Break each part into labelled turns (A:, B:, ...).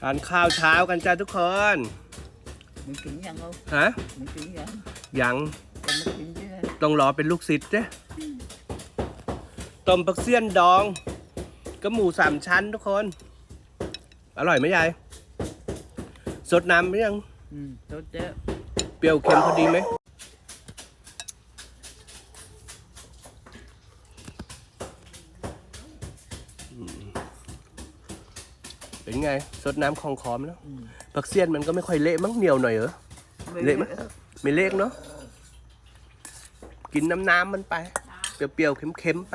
A: ทานข้าวเช้ากันจ้าทุกคน
B: มึงกินยังเอา
A: ฮะ
B: มึงกินยัง
A: ยัง
B: ก็มากินด้วย
A: ต้องรอเป็นลูกศิษย์เจ้ต้มปักเสี้ยนดอง ก็หมูสามชั้นทุกคน อร่อยไหมยาย สดน้ำไหมยัง
B: อืมรสเจ้า
A: เปรี้ยวเค็มพอดีไหม เป็นไงสดน้ำคลองคอมแล้ว
B: อืม
A: ผักเสี้ยนมันก็ไม่ค่อยเละมั้งเหนียวหน่อยเหรอเละไหมไม่เละเนาะกินน้ำน้ำๆมันไปเปรี้ยวๆเค็มๆไปป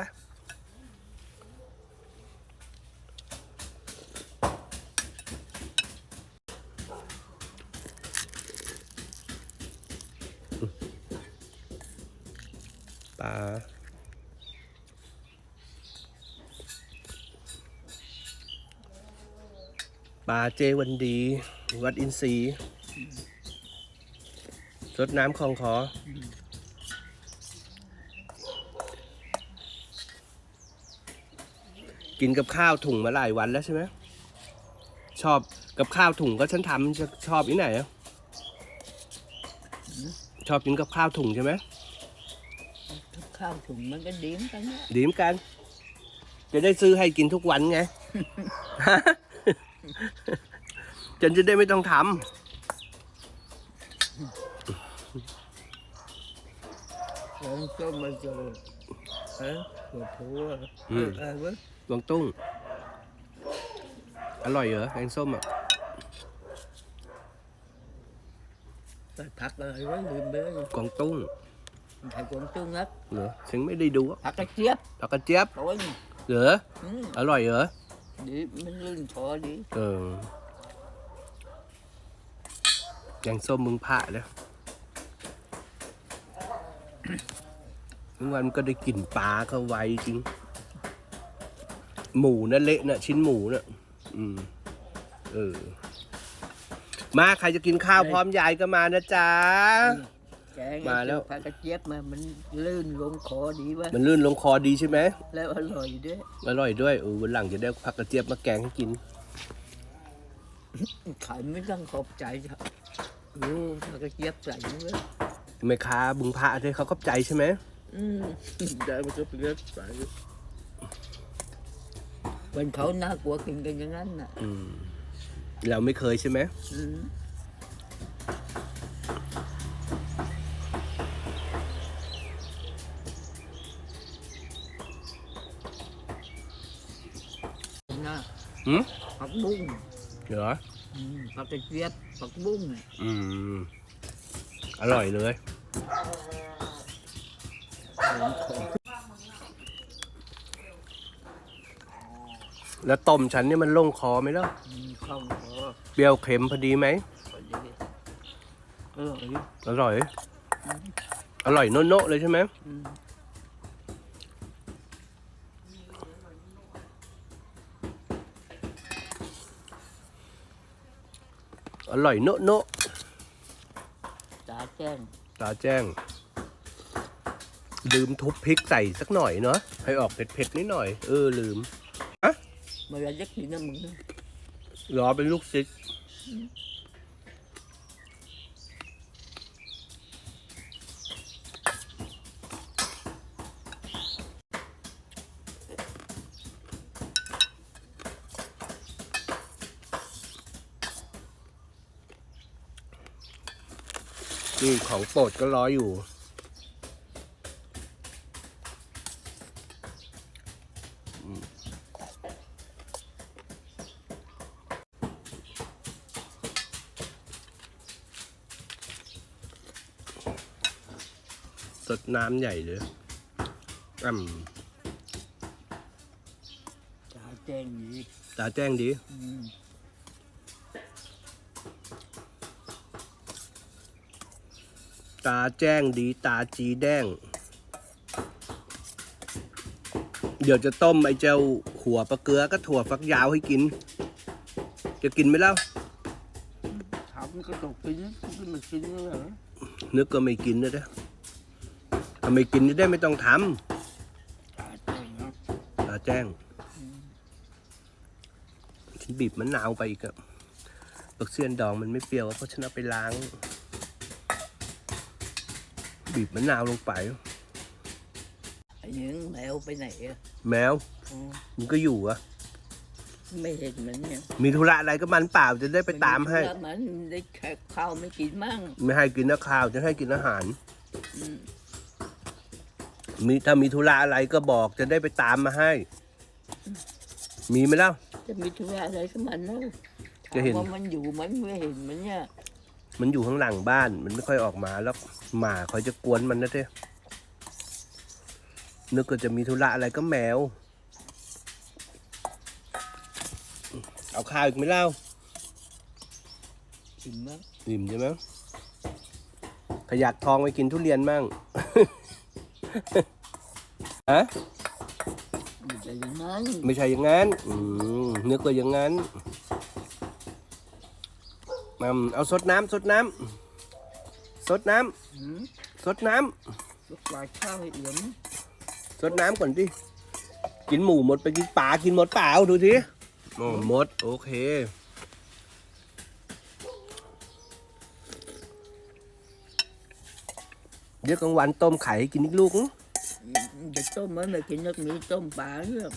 A: ปลาเจวันดี วัดอินทรีย์รดน้ำคลองคอกินกับข้าวถุงมาหลายวันแล้วใช่ไหมชอบกับข้าวถุงก็ฉันทำจะชอบที่ไหนอะชอบกินกับข้าวถุงใช่ไหม
B: ข้าวถุงมันก็ดีเหมอนกันนะ
A: ดีเหมอนกัน จะได้ซื้อให้กินทุกวันไง ฉันจะได้ไม่ต้องท
B: ของต้มมาเจอเอ้ยหัวผัวเออเออเว้ยำ
A: กวางตุ้ง อร่อยเหรอแกงส้มอะ
B: ใส่ผักอะไรไว้ลืมไปแล้ว
A: กวางตุ้ง
B: ใส่กวางตุ้งครับ
A: เหรอฉันไม่ได้ดูอะ
B: ผักกระเจี๊ยบ
A: ผักกระเจี๊ยบ
B: โอ้ย
A: เหรอ
B: อืม
A: อร่อยเหรอ
B: ดีมันลื่นคอดี
A: เออแกงส้มมึงผ่าแล้วทุกวันมันก็ได้กลิ่นปลาเข้าไวจริง หมูนั่นเละน่ะ ชิ้นหมูน่ะ อืม เออ มาใครจะกินข้าวพร้อมยายก็มานะจ๊ะ
B: แกง
A: มาแล้ว
B: ผักกระเจี๊ยบมามันลื่นลงคอดีวะ
A: มันลื่นลงคอดีใช่ไหม
B: แล้วอร่อยด้วย
A: อร่อยด้วยเออวันหลังจะได้ผักกระเจี๊ยบมาแกงให้กิน
B: ขายไม่ต้องขอบใจครับรู้ผักกระเจี๊ยบใส่เว้ย
A: แม่ค้าบุงพระที่เขาเข้าใจใช่ไหม
B: อืมได้มันก็เปรี้ยวใส่เป็นเขาน่ากลัวกินกันอย่างนั้นน่ะ
A: อืมเราไม่เคยใช่ไหม
B: อืมนะ
A: หืม
B: ผักบุ้ง
A: เหรอ
B: อืมผักกระเจี๊ยบผักบุ้ง
A: อืม อร่อยเลย แล้วต้มฉันนี่มันลงคอไหมล่ะ
B: อืมข้าวคอ
A: เปรี้ยวเค็มพอดีไหม
B: พอดีอร่อย
A: อร่อย อร่อยโนะๆเลยใช่ไหม
B: อืม
A: อร่อยโนะ
B: ตาแจ้ง
A: ๆตาแจ้ง ลืมทุบพริกใส่สักหน่อยเนาะให้ออกเผ็ดๆนิดหน่อย เออลืม
B: เมื่อไรยักกินนะมึง
A: รอเป็นลูกศิษ นี่ของโปรดก็รออยู่ สดน้ำใหญ่เลยอ่
B: ตาแจ้งดีำ
A: ตาแจ้งดี
B: อืม
A: ตาแจ้งดีตาจีแดง เดี๋ยวจะต้มไอ้เจ้าหัวปลาเกลือก็ถั่วฟักยาวให้กิน จะกินไหมเล่า
B: ถามก็ต้องกินกินมันกินเลยเหรอ
A: นึกก็ไม่กินนะเด้อถ้าไม่กินจะได้ไม่ต้องท
B: ตาแจ้งเนาะำ
A: ตาแจ้งฉันบีบมะนาวไปอีกอะบักเซียนดองมันไม่เปรี้ยวเพราะฉันเอาไปล้าง บีบมะนาวลงไป
B: ไอ้ยังแมวไปไหนอะ
A: แมว
B: อ๋อ
A: มันก็อยู่อะ
B: ไม่เห็นมันเนี่ย
A: มีธุระอะไรก็มันเปล่าจะได้ไปตามให้
B: แล้วมันได้แค่ข้าวไม่กินมั่ง
A: ไม่ให้กินนะข้าวจะให้กินอาหาร
B: อืม
A: มีถ้ามีธุระอะไรก็บอกจะได้ไปตามมาให้ มีไหมเล่า
B: จะมีธุระอะไรกับมันเนาะ
A: จะเห็น
B: ถามว่ามันอยู่ไหมันไม่เห็นมันเนี่ย
A: มันอยู่ข้างหลังบ้าน มันไม่ค่อยออกมาแล้วหมาคอยจะกวนมันนะเท่นึกก็จะมีธุระอะไรก็แมว เอาข้าวอีกไหมเล่า
B: กินมั้ง
A: อิ่มใช่ไหมขยักทองไปกินทุเรียนมั่งฮะ
B: มันจะอย่างนั้น
A: ไม่ใช่อย่างนั้น อืมนึกว่าอย่างนั้นอืมเอาสดน้ำสดน้ำสดน้
B: อืมำ
A: สดน้
B: ลูกปลาข้าวให้เอี่ยมำ
A: สดน้ำก่อนดิกินหมูหมดไปกินปลากินหมดเปล่าดูทีโอ้หมด โอเคเดี๋ยวกลางวันต้มไข่ให้กินอีกลูกนึง
B: จะต้มมันไม่กินนักมีต้มปลาเนี่ย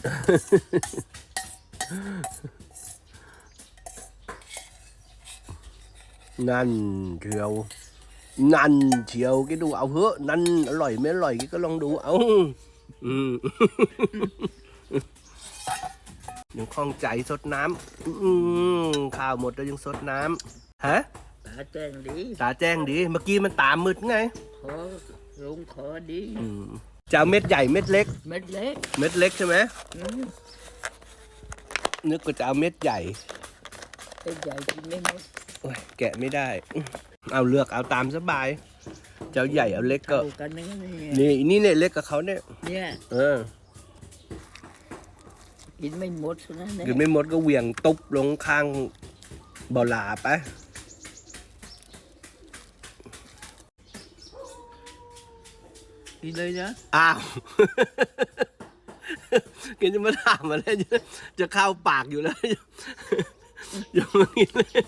A: นั่นเชียว นั่นเชียวแกดูเอาเหอะนั่นอร่อยไม่อร่อยแกก็ลองดูเอาอืมยังคล่องใจสดน้ำอืมข้าวหมดแล้วยังสดน้ำฮะ
B: ปลาแจ้งดี
A: ตาแจ้งดี เมื่อกี้มันตามมืดไง
B: ขอลงขอดี
A: อืมจะเอาเม็ดใหญ่เม็ดเล็ก
B: เม็ดเล็ก
A: เม็ดเล็กใช่ไหม
B: อืม
A: นึกว่าจะเอาเม็ดใหญ่
B: เม็ดใหญ่กินไม่หมด
A: โอ้ยแกะไม่ได้ เอาเลือกเอาตามสบายจะเอาใหญ่เอาเล็กก็
B: เท่ากันนี่เนี่ย
A: นี่อันนี่เนี่ยเล็กกับเขาเนี่ย
B: เนี่ย
A: เออ
B: กินไม่หมดเท่านั้นเอง
A: กินไม่หมดก็เหวี่ยงตุ๊บลงข้างบ่อหลาไป
B: กินเลยนะ
A: อ้าว กินจะมาถามอะไรจะจะเข้าปากอยู่แล้วยังไม่กินเลย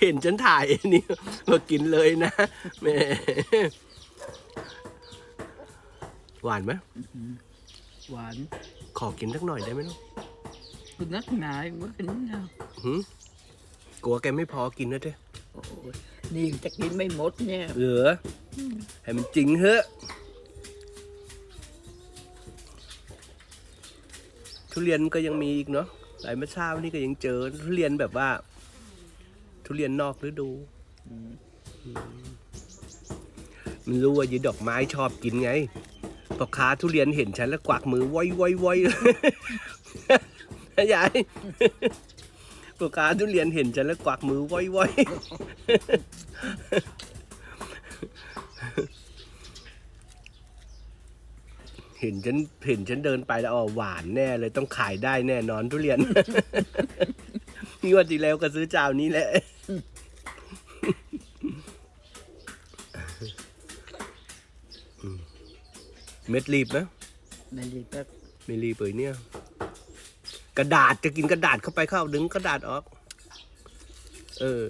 A: เห็นฉันถ่ายอันนี่มากินเลยนะแหม่หวานไหม
B: หวาน
A: ขอกินสักหน่อยได้ไหมลูก
B: คุณนักหนายมันเป็นนะ
A: หืมกลัวแกไม่พอกินนะเด้
B: โอ้ยนี่จะกินไม่หมดเนี่ย
A: เหลือให้มันจริงเถอะทุเรียนก็ยังมีอีกเนาะหลายเมื่อเช้านี่ก็ยังเจอทุเรียนแบบว่า ทุเรียนนอกฤดูอืมมันรู้ว่ายีดอกไม้ชอบกินไงพอค้าทุเรียนเห็นฉันแล้วกวักมือว้อยว้อยว้อยยายพอค้าทุเรียนเห็นฉันแล้วกวักมือว้อยว้อยเห็นฉันเห็นฉันเดินไปแล้วอ๋อหวานแน่เลยต้องขายได้แน่นอนทุเรียนนี่วันที่แล้วก็ซื้อเจ้านี้แหละ อืม เม็ดรีบนะ
B: ไม่รีบก็
A: ไม่รีบเลยเนี่ย กระดาษจะกินกระดาษเข้าไปเข้าดึงกระดาษออก เออ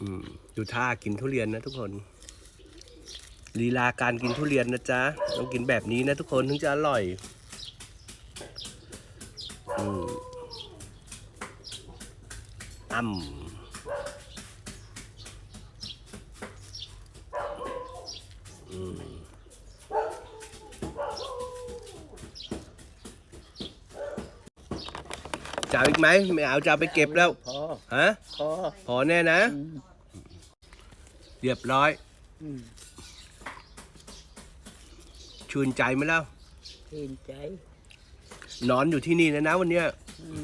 A: อืมดูท่ากินทุเรียนนะทุกคนลีลาการกินทุเรียนนะจ๊ะต้องกินแบบนี้นะทุกคนถึงจะอร่อยอืมอ่ำอืมจะ เอาอีกไหมไม่เอาจะเอาไปเก็บแล้ว
B: พอ
A: ฮะ
B: พอ
A: พอแน่นะ
B: อืม
A: เรียบร้อย
B: อืม
A: ชื่นใจไหมแล้ว
B: ชื่นใจ
A: นอนอยู่ที่นี่นะนะวันเนี้ย
B: อืม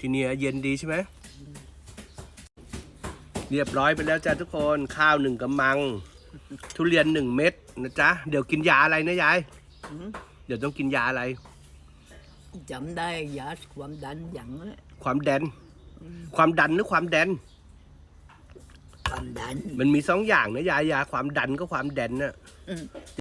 A: ที่นี่เย็นดีใช่ไหมเรียบร้อยไปแล้วจ้ะทุกคนข้าวหนึ่งกำมัง ทุเรียนหนึ่งเม็ดนะจ๊ะเดี๋ยวกินยาอะไรนะยาย
B: อืม
A: เดี๋ยวต้องกินยาอะไร
B: จำได้ยาความดันอย่างนั้น
A: ความแดน ความดันหรือความแดน
B: ความดัน
A: มันมีสองอย่างนะยายยาความดันก็ความแดนน่ะ
B: อืม